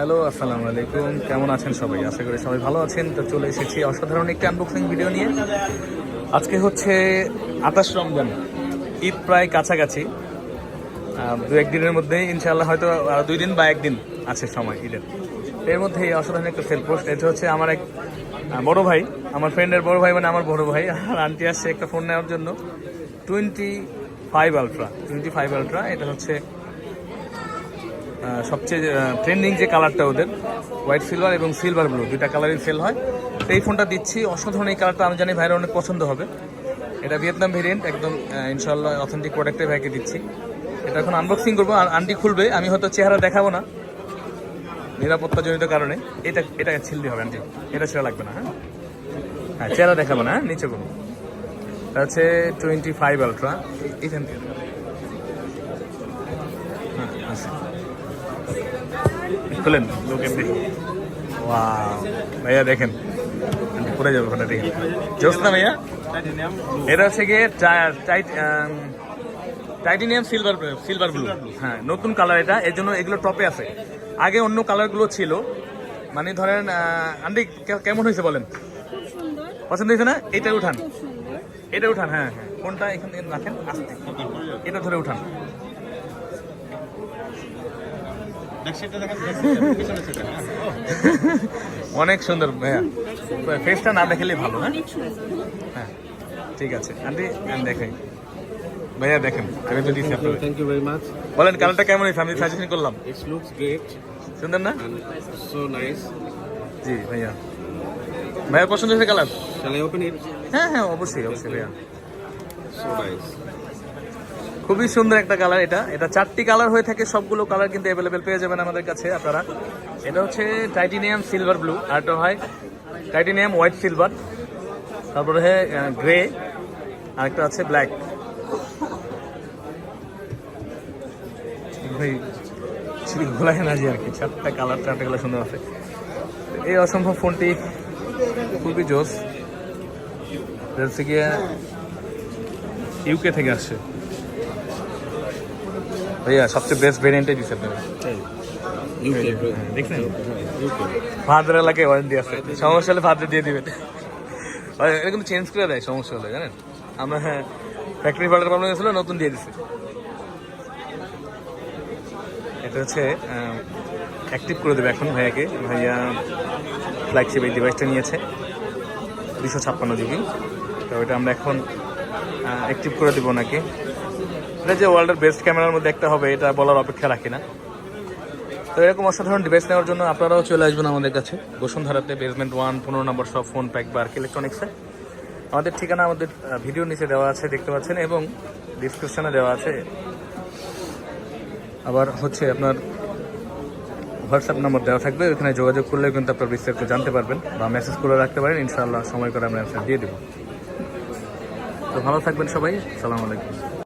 Hello, আসসালামু আলাইকুম। কেমন আছেন সবাই? আশা করি সবাই ভালো আছেন। তো চলে এসেছি অসাধারণ একটি আনবক্সিং ভিডিও নিয়ে। আজকে হচ্ছে আঠাশ রমজান। ঈদ প্রায় কাছাকাছি। দু একদিনের মধ্যে, ইনশাআল্লাহ হয়তো দুই দিন বা একদিন আছে সময় ঈদের। এর মধ্যে এই অসাধারণ একটা সেল পোস্ট এটা হচ্ছে আমার এক বড় ভাই। আমার ফ্রেন্ডের বড় ভাই মানে আমার বড় ভাই। আর আন্টি আসছে একটা ফোন নেওয়ার জন্য। Twenty five ultra twenty five ultra এটা হচ্ছে সবচেয়ে ট্রেন্ডিং যে কালারটা ওদের হোয়াইট সিলভার এবং সিলভার ব্লু দুইটা কালারই সেল হয়। তো এই ফোনটা দিচ্ছি, অসাধারণ এই কালারটা আমি জানি ভাইয়ের অনেক পছন্দ হবে। এটা ভিয়েতনাম ভেরিয়েন্ট একদম ইনশাল্লাহ অথেন্টিক প্রোডাক্টের ভাইকে দিচ্ছি। এটা এখন আনবক্সিং করব, আর আন্টি খুলবে, আমি হয়তো চেহারা দেখাবো না। নিরাপত্তাজনিত কারণে। এটা এটা ছিলতে হবে, আন্টি। এটা ছেড়া লাগবে না হ্যাঁ? হ্যাঁ চেহারা দেখাবো না হ্যাঁ? নিচে করব। এটা হচ্ছে টোয়েন্টি ফাইভ আলট্রা এখান থেকে। হ্যাঁ আছে খুলেন লোক এমনি ভাইয়া দেখেন পড়ে যাবে ওখানে দেখেন। জোস না ভাইয়া? এটা হচ্ছে গিয়ে টাইটেনিয়াম সিলভার সিলভার ব্লু। হ্যাঁ নতুন কালার এটা এর জন্য এগুলো টপে আছে। আগে অন্য কালারগুলো ছিল মানে ধরেন আন্টি কে- কেমন হয়েছে বলেন? পছন্দ হয়েছে না? এটা উঠান। এটা উঠান হ্যাঁ হ্যাঁ। কোনটা এখানে রাখেন? আস্তে এটা ধরে উঠান। অনেক সুন্দর ভাইয়া। ফেসটা না দেখালেই ভালো হ্যাঁ? হ্যাঁ ঠিক আছে। আন্টি আমি দেখাই। ভাইয়া দেখেন আমি তো দিচ্ছি আপনাদের। Thank you very much. বলেন কালারটা কেমন হয়েছে আমি সাজেশন করলাম? It looks great সুন্দর না? so nice. জি ভাইয়া। ভাইয়া পছন্দ হয়েছে colour Shall I open it? হ্যাঁ হ্যাঁ অবশ্যই অবশ্যই ভাইয়া। So nice. খুবই সুন্দর একটা কালার এটা। এটা চারটি কালার হয়ে থাকে, সবগুলো কালার কিন্তু অ্যাভেলেবেল পেয়ে যাবেন আমাদের কাছে আপনারা। এটা হচ্ছে টাইটেনিয়াম সিলভার ব্লু আর এটা হয় টাইটেনিয়াম হোয়াইট সিলভার তারপরে হয় গ্রে আর একটা আছে ব্ল্যাক আর কি, চারটা সুন্দর আছে। এই অসম্ভব ফোনটি খুবই হচ্ছে গিয়ে ইউকে থেকে আসছে। ভাইয়া সবচেয়ে বেস্ট ভেরিয়েন্টে দিচ্ছে আপনারা. ভাদ্র এলাকায় ওয়ারেন্টি আছে। সমস্যা হলে ভাদ্রে দিয়ে দিবেন। এটা কিন্তু চেঞ্জ করে দেয় সমস্যা হলে জানেন? আমরা ফ্যাক্টরি ফল্টের প্রবলেম হয়েছিল নতুন দিয়ে দিচ্ছে এটা হচ্ছে অ্যাক্টিভ করে দেবে এখন ভাইয়াকে। ভাইয়া ফ্ল্যাগশিপ এই ডিভাইসটা নিয়েছে দুশো ছাপ্পান্ন জিবি তো এটা আমরা এখন অ্যাক্টিভ করে দেবো নাকি এটা যে ওয়ার্ল্ডের বেস্ট ক্যামেরার মধ্যে একটা হবে, এটা বলার অপেক্ষা রাখি না। তো এরকম অসাধারণ ডিভাইস নেওয়ার জন্য আপনারাও চলে আসবেন আমাদের কাছে। বসুন্ধরাতে বেসমেন্ট ওয়ান পনেরো নম্বর সব ফোন প্যাক বা ইলেকট্রনিক্সে আমাদের ঠিকানা আমাদের ভিডিও নিচে দেওয়া আছে, দেখতে পাচ্ছেন, এবং ডিসক্রিপশানে দেওয়া আছে। আবার হচ্ছে আপনার হোয়াটসঅ্যাপ নাম্বার দেওয়া থাকবে ওখানে যোগাযোগ করলে কিন্তু আপনার বিস্তারিত জানতে পারবেন বা মেসেজ করে রাখতে পারেন, ইনশাআল্লাহ সময় করে আমরা অ্যান্সার দিয়ে দেবো। তো ভালো থাকবেন সবাই সালাম আলাইকুম।